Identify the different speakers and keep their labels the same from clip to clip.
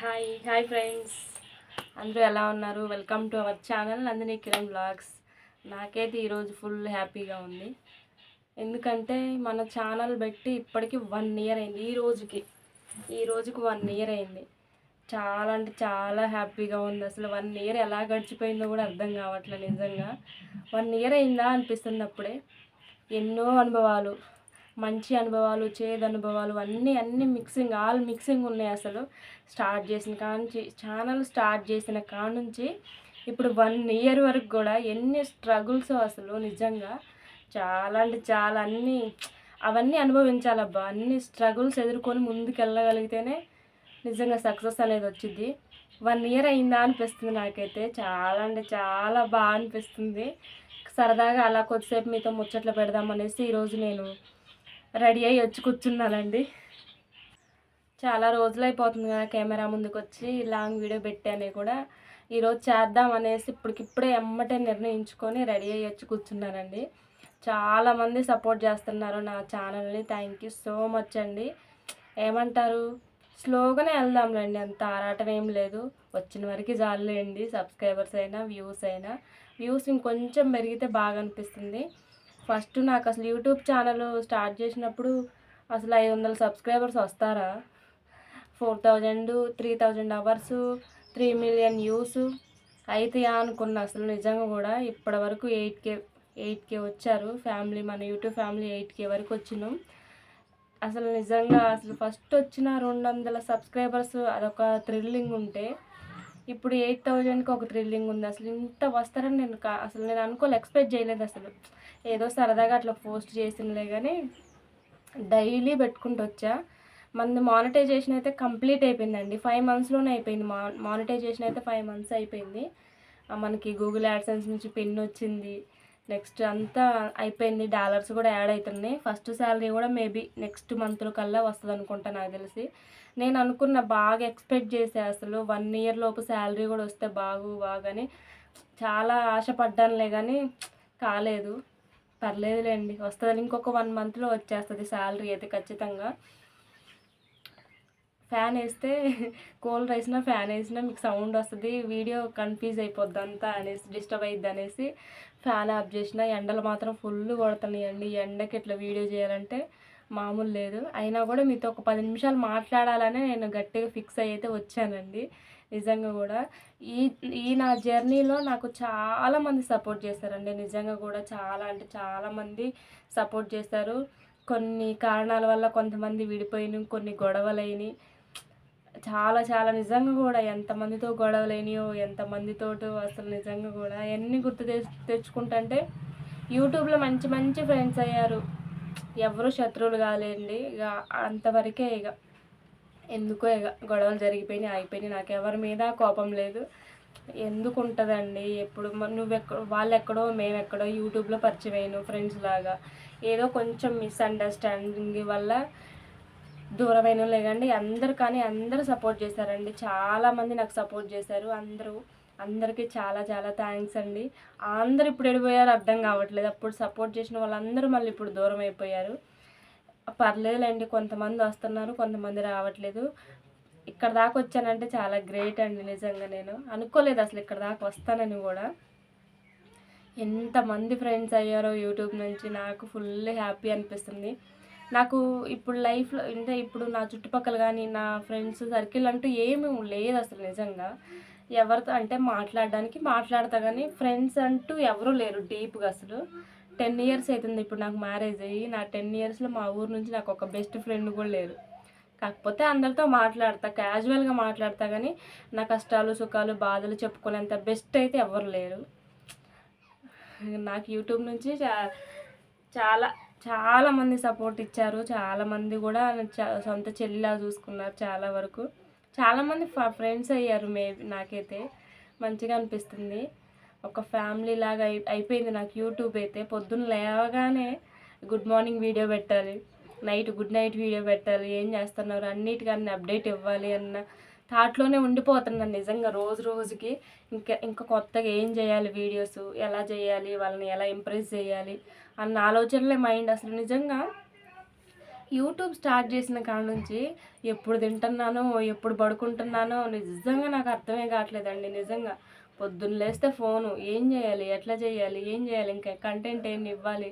Speaker 1: Hi hi friends అందరూ ఎలా ఉన్నారు? Welcome to our channel Nandini Kiran blogs నాకైతే ఈరోజు ఫుల్ హ్యాపీగా ఉంది. ఎందుకంటే మన ఛానల్ పెట్టి ఇప్పటికి వన్ ఇయర్ అయింది. ఈ రోజుకి ఈ రోజుకి వన్ ఇయర్ అయింది. చాలా అంటే చాలా హ్యాపీగా ఉంది. అసలు వన్ ఇయర్ ఎలా గడిచిపోయిందో కూడా అర్థం కావట్లేదు నిజంగా. వన్ ఇయర్ అయిందా అనిపిస్తుంది అప్పుడే ఎన్నో అనుభవాలు మంచి అనుభవాలు చేదు అనుభవాలు అన్నీ అన్నీ మిక్సింగ్ ఆల్ మిక్సింగ్ ఉన్నాయి అసలు. స్టార్ట్ చేసిన కానుంచి ఛానల్ స్టార్ట్ చేసిన కానుంచి ఇప్పుడు వన్ ఇయర్ వరకు కూడా ఎన్ని స్ట్రగుల్స్ అసలు నిజంగా. చాలా అంటే చాలా అన్నీ అవన్నీ అనుభవించాలబ్బా. అన్ని స్ట్రగుల్స్ ఎదుర్కొని ముందుకు వెళ్ళగలిగితేనే నిజంగా సక్సెస్ అనేది వచ్చింది వన్ ఇయర్ అయిందా అనిపిస్తుంది నాకైతే. చాలా అంటే చాలా బాగా అనిపిస్తుంది. సరదాగా అలా కొద్దిసేపు మీతో ముచ్చట్లు పెడదాం అనేసి ఈరోజు నేను రెడీ అయ్యి వచ్చి కూర్చున్నానండి. చాలా రోజులు అయిపోతుంది కదా కెమెరా ముందుకు వచ్చి లాంగ్ వీడియో పెట్టానే కూడా. ఈరోజు చేద్దాం అనేసి ఇప్పటికిప్పుడే ఎమ్మటే నిర్ణయించుకొని రెడీ అయ్యి వచ్చి కూర్చున్నానండి. చాలామంది సపోర్ట్ చేస్తున్నారు నా ఛానల్ని. థ్యాంక్ యూ సో మచ్ అండి. ఏమంటారు? స్లోగానే వెళ్దాంలేండి అంత ఆరాటం ఏం లేదు. వచ్చిన వరకు జాలేండి సబ్స్క్రైబర్స్ అయినా వ్యూస్ అయినా. వ్యూస్ ఇంకొంచెం పెరిగితే బాగా అనిపిస్తుంది. ఫస్ట్ నాకు అసలు యూట్యూబ్ ఛానల్ స్టార్ట్ చేసినప్పుడు అసలు ఐదు వందల సబ్స్క్రైబర్స్ వస్తారా? Four thousand three thousand hours three million views అయితే అనుకున్నా అసలు నిజంగా కూడా ఇప్పటి వరకు ఎయిట్ కే ఎయిట్ కే వచ్చారు. ఫ్యామిలీ మన యూట్యూబ్ ఫ్యామిలీ ఎయిట్ కే వరకు వచ్చినాం. అసలు నిజంగా అసలు ఫస్ట్ వచ్చిన రెండు వందల సబ్స్క్రైబర్స్ అదొక థ్రిల్లింగ్ ఉంటే ఇప్పుడు ఎయిట్ థౌజండ్కి ఒక థ్రిల్లింగ్ ఉంది. అసలు ఇంత వస్తారని నేను అసలు నేను అనుకోలే ఎక్స్పెక్ట్ చేయలేదు అసలు. ఏదో సరదాగా అట్లా పోస్ట్ చేసినలే కానీ డైలీ పెట్టుకుంటూ వచ్చా. మనది మానిటైజేషన్ అయితే కంప్లీట్ అయిపోయిందండి. ఫైవ్ మంత్స్లోనే అయిపోయింది మా మానిటైజేషన్ అయితే ఫైవ్ మంత్స్ అయిపోయింది. మనకి గూగుల్ యాడ్సెన్స్ నుంచి పిన్ వచ్చింది. నెక్స్ట్ అంతా అయిపోయింది. డాలర్స్ కూడా యాడ్ అవుతున్నాయి ఫస్ట్ శాలరీ కూడా మేబీ నెక్స్ట్ మంత్లో కల్లా వస్తుంది అనుకుంటా నాకు తెలిసి. నేను అనుకున్న బాగా ఎక్స్పెక్ట్ చేసే అసలు వన్ ఇయర్ లోపు శాలరీ కూడా వస్తే బాగు బాగని చాలా ఆశపడ్డానులే కానీ కాలేదు. పర్లేదులేండి. వస్తుంది ఇంకొక వన్ మంత్లో వచ్చేస్తుంది శాలరీ అయితే ఖచ్చితంగా. ఫ్యాన్ వేస్తే కూలర్ వేసినా ఫ్యాన్ వేసినా మీకు సౌండ్ వస్తుంది వీడియో కన్ఫ్యూజ్ అయిపోద్ది అంతా అనేసి డిస్టర్బ్ అయ్యిద్ది అనేసి ఫ్యాన్ ఆఫ్ చేసిన ఎండలు మాత్రం ఫుల్ కొడుతున్నాయండి. ఎండకి ఇట్లా వీడియో చేయాలంటే మామూలు లేదు. అయినా కూడా మీతో ఒక పది నిమిషాలు మాట్లాడాలని నేను గట్టిగా ఫిక్స్ అయ్యి అయితే వచ్చానండి. నిజంగా కూడా. ఈ ఈ నా జర్నీలో నాకు చాలామంది సపోర్ట్ చేశారండి. నిజంగా కూడా చాలా అంటే చాలామంది సపోర్ట్ చేశారు. కొన్ని కారణాల వల్ల కొంతమంది విడిపోయిన కొన్ని గొడవలైనవి చాలా చాలా నిజంగా కూడా ఎంతమందితో గొడవలైనయో ఎంతమందితో అసలు నిజంగా కూడా అవన్నీ గుర్తు తెచ్చుకుంటుంటే యూట్యూబ్లో మంచి మంచి ఫ్రెండ్స్ అయ్యారు. ఎవరు శత్రువులు కాలేండి. ఇక అంతవరకే ఇక ఎందుకో గొడవలు జరిగిపోయినాయి అయిపోయినాయి. నాకు ఎవరి మీద కోపం లేదు. ఎందుకు ఉంటుందండి? ఎప్పుడు నువ్వెక్కడ వాళ్ళు ఎక్కడో మేము ఎక్కడో యూట్యూబ్లో పరిచయం అయ్యాను ఫ్రెండ్స్ లాగా. ఏదో కొంచెం మిస్అండర్స్టాండింగ్ వల్ల దూరమైన లేదండి అందరు కానీ అందరూ సపోర్ట్ చేశారండి. చాలామంది నాకు సపోర్ట్ చేశారు. అందరూ అందరికీ చాలా చాలా థ్యాంక్స్ అండి. అందరు ఇప్పుడు ఎడిపోయారు అర్థం కావట్లేదు. అప్పుడు సపోర్ట్ చేసిన వాళ్ళందరూ మళ్ళీ ఇప్పుడు దూరం అయిపోయారు. పర్లేదులేండి కొంతమంది వస్తున్నారు కొంతమంది రావట్లేదు. ఇక్కడ దాకా వచ్చానంటే చాలా గ్రేట్ అండి నిజంగా నేను. అనుకోలేదు అసలు ఇక్కడ దాకా వస్తానని కూడా. ఎంతమంది ఫ్రెండ్స్ అయ్యారో యూట్యూబ్ నుంచి నాకు ఫుల్ హ్యాపీ అనిపిస్తుంది. నాకు ఇప్పుడు లైఫ్లో అంటే ఇప్పుడు నా చుట్టుపక్కల కానీ నా ఫ్రెండ్స్ సర్కిల్ అంటూ ఏమీ లేదు అసలు నిజంగా. ఎవరితో అంటే మాట్లాడడానికి మాట్లాడతా కానీ ఫ్రెండ్స్ అంటూ ఎవరూ లేరు డీప్గా అసలు. టెన్ ఇయర్స్ అవుతుంది ఇప్పుడు నాకు మ్యారేజ్ అయ్యి. నా టెన్ ఇయర్స్లో మా ఊరు నుంచి నాకు ఒక బెస్ట్ ఫ్రెండ్ కూడా లేరు. కాకపోతే అందరితో మాట్లాడతా క్యాజువల్గా మాట్లాడతా కానీ నా కష్టాలు సుఖాలు బాధలు చెప్పుకునేంత బెస్ట్ అయితే ఎవరు లేరు. నాకు యూట్యూబ్ నుంచి చాలా చాలామంది సపోర్ట్ ఇచ్చారు. చాలామంది కూడా సొంత చెల్లిలా చూసుకున్నారు చాలా వరకు. చాలామంది ఫ్రెండ్స్ అయ్యారు మే నాకైతే మంచిగా అనిపిస్తుంది. ఒక ఫ్యామిలీ లాగా అయి అయిపోయింది నాకు యూట్యూబ్ అయితే. పొద్దున్న లేవగానే గుడ్ మార్నింగ్ వీడియో పెట్టాలి. నైట్ గుడ్ నైట్ వీడియో పెట్టాలి. ఏం చేస్తున్నారు? అన్నిటికన్నా అప్డేట్ ఇవ్వాలి అన్న థాట్లోనే ఉండిపోతున్నాను నిజంగా రోజు రోజుకి. ఇంకా ఇంకా కొత్తగా ఏం చేయాలి వీడియోస్? ఎలా చేయాలి? వాళ్ళని ఎలా ఇంప్రెస్ చేయాలి? అన్న ఆలోచనలే మైండ్ అసలు నిజంగా. యూట్యూబ్ స్టార్ట్ చేసిన కాడ నుంచి ఎప్పుడు తింటున్నానో ఎప్పుడు పడుకుంటున్నానో నిజంగా నాకు అర్థమే కావట్లేదండి నిజంగా. పొద్దున్న లేస్తే ఫోను. ఏం చేయాలి? ఎట్లా చేయాలి? ఏం చేయాలి? ఇంకా కంటెంట్ ఏం ఇవ్వాలి?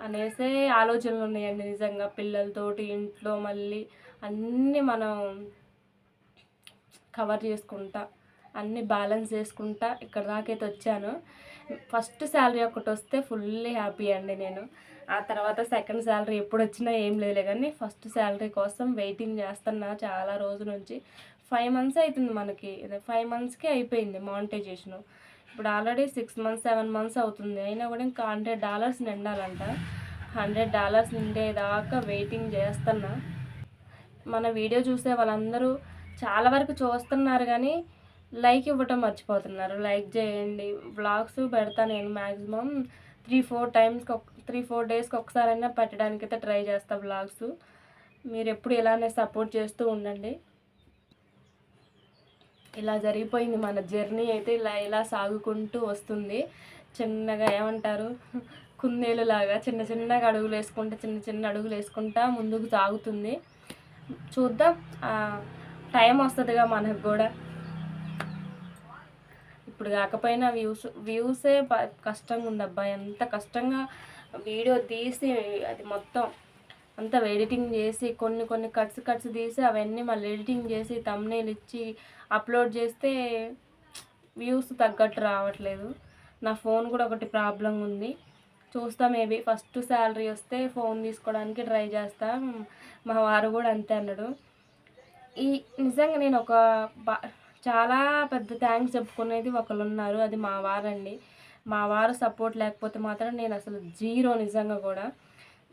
Speaker 1: అనేసే ఆలోచనలు ఉన్నాయండి నిజంగా పిల్లలతోటి ఇంట్లో మళ్ళీ అన్నీ మనం కవర్ చేసుకుంటా అన్నీ బ్యాలెన్స్ చేసుకుంటా ఇక్కడ దాకైతే వచ్చాను. ఫస్ట్ శాలరీ ఒకటి వస్తే ఫుల్లీ హ్యాపీ అండి నేను. ఆ తర్వాత సెకండ్ శాలరీ ఎప్పుడు వచ్చినా ఏం లేదులే కానీ ఫస్ట్ శాలరీ కోసం వెయిటింగ్ చేస్తున్నా చాలా రోజు నుంచి. ఫైవ్ మంత్స్ అవుతుంది మనకి. ఫైవ్ మంత్స్కే అయిపోయింది మానిటైజేషన్. ఇప్పుడు already six months seven months అవుతుంది. అయినా కూడా ఇంకా హండ్రెడ్ డాలర్స్ నిండాలంట. హండ్రెడ్ డాలర్స్ నిండేదాకా వెయిటింగ్ చేస్తున్నా. మన వీడియో చూసే వాళ్ళందరూ చాలా వరకు చూస్తున్నారు కానీ లైక్ ఇవ్వటం మర్చిపోతున్నారు. లైక్ చేయండి. వ్లాగ్స్ పెడతా నేను మ్యాక్సిమం త్రీ ఫోర్ టైమ్స్కి ఒక త్రీ ఫోర్ డేస్కి ఒకసారైనా పెట్టడానికి అయితే ట్రై చేస్తా వ్లాగ్స్. మీరు ఎప్పుడు ఇలానే సపోర్ట్ చేస్తూ ఉండండి. ఇలా జరిగిపోయింది మన జర్నీ అయితే ఇలా ఇలా సాగుకుంటూ వస్తుంది. చిన్నగా ఏమంటారు? కుందేలు లాగా చిన్న చిన్నగా అడుగులు వేసుకుంటా చిన్న చిన్న అడుగులు వేసుకుంటా ముందుకు సాగుతుంది. చూద్దాం. టైం వస్తుందిగా మనకు కూడా. ఇప్పుడు కాకపోయినా వ్యూస్ వ్యూసే కష్టంగా ఉంది అబ్బా. ఎంత కష్టంగా వీడియో తీసి అది మొత్తం అంతా ఎడిటింగ్ చేసి కొన్ని కొన్ని కట్స్ కట్స్ తీసి అవన్నీ మళ్ళీ ఎడిటింగ్ చేసి తమ్నేలు ఇచ్చి అప్లోడ్ చేస్తే వ్యూస్ తగ్గట్టు రావట్లేదు. నా ఫోన్ కూడా ఒకటి ప్రాబ్లం ఉంది. చూస్తా మేబీ ఫస్ట్ శాలరీ వస్తే ఫోన్ తీసుకోవడానికి ట్రై చేస్తా. మా వారు కూడా అంతే అన్నాడు. ఈ నిజంగా నేను ఒక చాలా పెద్ద థ్యాంక్స్ చెప్పుకునేది ఒకరు ఉన్నారు అది మా వారండి. మా వారు సపోర్ట్ లేకపోతే మాత్రం నేను అసలు జీరో నిజంగా కూడా.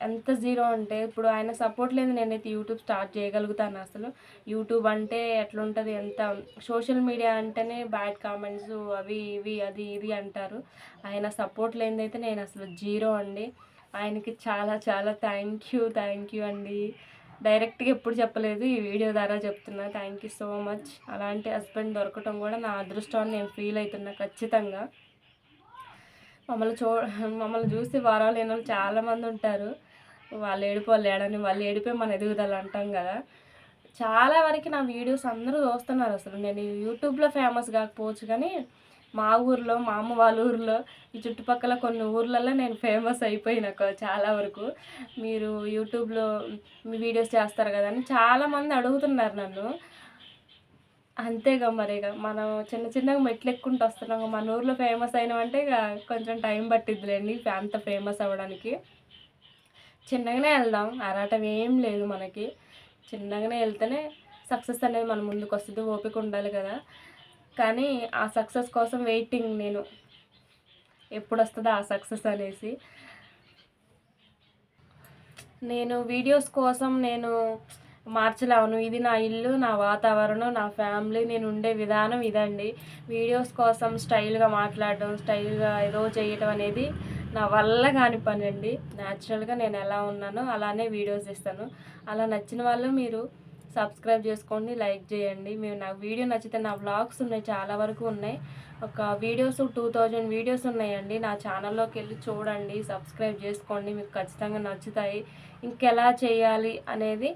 Speaker 1: ఎంత జీరో అంటే ఇప్పుడు ఆయన సపోర్ట్ లేదు నేనైతే యూట్యూబ్ స్టార్ట్ చేయగలుగుతాను అసలు. యూట్యూబ్ అంటే ఎట్లుంటుంది ఎంత సోషల్ మీడియా అంటేనే బ్యాడ్ కామెంట్స్ అవి ఇవి అది ఇది అంటారు. ఆయన సపోర్ట్ లేనిదైతే నేను అసలు జీరో అండి. ఆయనకి చాలా చాలా థ్యాంక్ యూ థ్యాంక్ యూ అండి. డైరెక్ట్గా ఎప్పుడు చెప్పలేదు ఈ వీడియో ద్వారా చెప్తున్నా. Thank you so much. అలాంటి హస్బెండ్ దొరకటం కూడా నా అదృష్టాన్ని నేను ఫీల్ అవుతున్నా ఖచ్చితంగా. మమ్మల్ని చూ మమ్మల్ని చూసి వారాలు లేని వాళ్ళు చాలామంది ఉంటారు. వాళ్ళు ఏడిపోవాలి ఏడని వాళ్ళు ఏడిపోయి మన ఎదుగుదల అంటాం కదా. చాలా వరకు నా వీడియోస్ అందరూ చూస్తున్నారు అసలు. నేను యూట్యూబ్లో ఫేమస్ కాకపోవచ్చు కానీ మా ఊర్లో మా అమ్మ వాళ్ళ ఊర్లో ఈ చుట్టుపక్కల కొన్ని ఊర్లలో నేను ఫేమస్ అయిపోయిన చాలా వరకు. మీరు యూట్యూబ్లో మీ వీడియోస్ చేస్తారు కదా అని చాలామంది అడుగుతున్నారు నన్ను. అంతేగా మరి ఇక మనం చిన్న చిన్నగా మెట్లు ఎక్కుంటూ వస్తున్నాం. మన ఊర్లో ఫేమస్ అయినామంటే ఇక కొంచెం టైం పట్టిద్దిలేండి అంత ఫేమస్ అవ్వడానికి. చిన్నగానే వెళ్దాం. ఆరాటం ఏం లేదు మనకి. చిన్నగానే వెళ్తేనే సక్సెస్ అనేది మన ముందుకు వస్తుంది. ఓపిక ఉండాలి కదా. కానీ ఆ సక్సెస్ కోసం వెయిటింగ్ నేను. ఎప్పుడు వస్తుందో ఆ సక్సెస్ అనేసి. నేను వీడియోస్ కోసం నేను మార్చలేను. ఇది నా ఇల్లు నా వాతావరణం నా ఫ్యామిలీ. నేను ఉండే విధానం ఇదండి. వీడియోస్ కోసం స్టైల్గా మాట్లాడడం స్టైల్గా ఏదో చేయటం అనేది నా వల్ల కాని పని అండి న్యాచురల్గా నేను ఎలా ఉన్నానో అలానే వీడియోస్ ఇస్తాను అలా నచ్చిన వాళ్ళు మీరు సబ్స్క్రైబ్ చేసుకోండి లైక్ చేయండి. మేము నాకు వీడియో నచ్చితే నా వ్లాగ్స్ ఉన్నాయి చాలా వరకు ఉన్నాయి. ఒక వీడియోస్ టూ థౌజండ్ వీడియోస్ ఉన్నాయండి. నా ఛానల్లోకి వెళ్ళి చూడండి సబ్స్క్రైబ్ చేసుకోండి. మీకు ఖచ్చితంగా నచ్చుతాయి. ఇంకెలా చేయాలి అనేది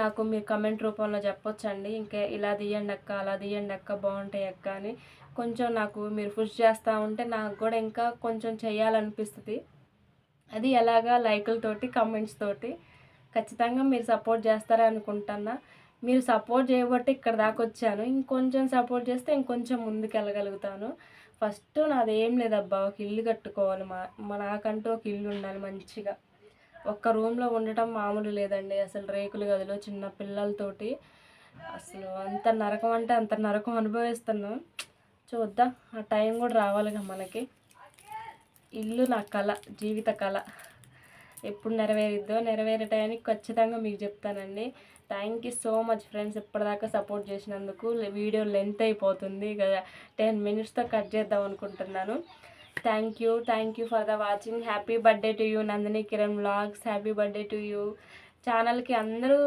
Speaker 1: నాకు మీరు కమెంట్ రూపంలో చెప్పొచ్చండి. ఇంకా ఇలా తీయండి అక్క అలా తీయండి అక్క బాగుంటాయి అక్క అని కొంచెం నాకు మీరు పుష్ చేస్తూ ఉంటే నాకు కూడా ఇంకా కొంచెం చేయాలనిపిస్తుంది. అది ఎలాగా లైకులతోటి కమెంట్స్ తోటి ఖచ్చితంగా మీరు సపోర్ట్ చేస్తారని అనుకుంటున్నా. మీరు సపోర్ట్ చేయబట్టి ఇక్కడ దాకా వచ్చాను. ఇంకొంచెం సపోర్ట్ చేస్తే ఇంకొంచెం ముందుకు వెళ్ళగలుగుతాను. ఫస్ట్ నాది ఏం లేదబ్బా ఒక ఇల్లు కట్టుకోవాలి మా మా నాకంటూ ఒక ఇల్లు ఉండాలి మంచిగా. ఒక్క రూమ్లో ఉండటం మామూలు లేదండి. అసలు రేకులు గదిలో చిన్న పిల్లలతోటి అసలు అంత నరకం అంటే అంత నరకం అనుభవిస్తున్నాం. చూద్దాం ఆ టైం కూడా రావాలిగా మనకి. ఇల్లు నా కళ జీవిత కళ. ఎప్పుడు నెరవేరిద్దో నెరవేరే టైంకి ఖచ్చితంగా మీకు చెప్తానండి. Thank you so much friends ఇప్పటిదాకా సపోర్ట్ చేసినందుకు వీడియో లెంత్ అయిపోతుంది. కదా టెన్ మినిట్స్తో కట్ చేద్దాం అనుకుంటున్నాను. Thank you thank you for the watching happy birthday to you Nandini Kiran vlogs happy birthday to you ఛానల్కి అందరూ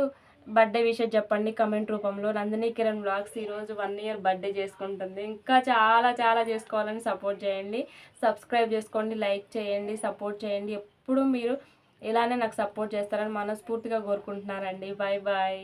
Speaker 1: బర్త్డే విషయం చెప్పండి కమెంట్ రూపంలో. నందిని కిరణ్ బ్లాగ్స్ ఈరోజు వన్ ఇయర్ బర్త్డే చేసుకుంటుంది. ఇంకా చాలా చాలా చేసుకోవాలని సపోర్ట్ చేయండి. సబ్స్క్రైబ్ చేసుకోండి లైక్ చేయండి సపోర్ట్ చేయండి. ఎప్పుడు మీరు ఇలానే నాకు సపోర్ట్ చేస్తారని మనస్ఫూర్తిగా కోరుకుంటున్నారండి. Bye bye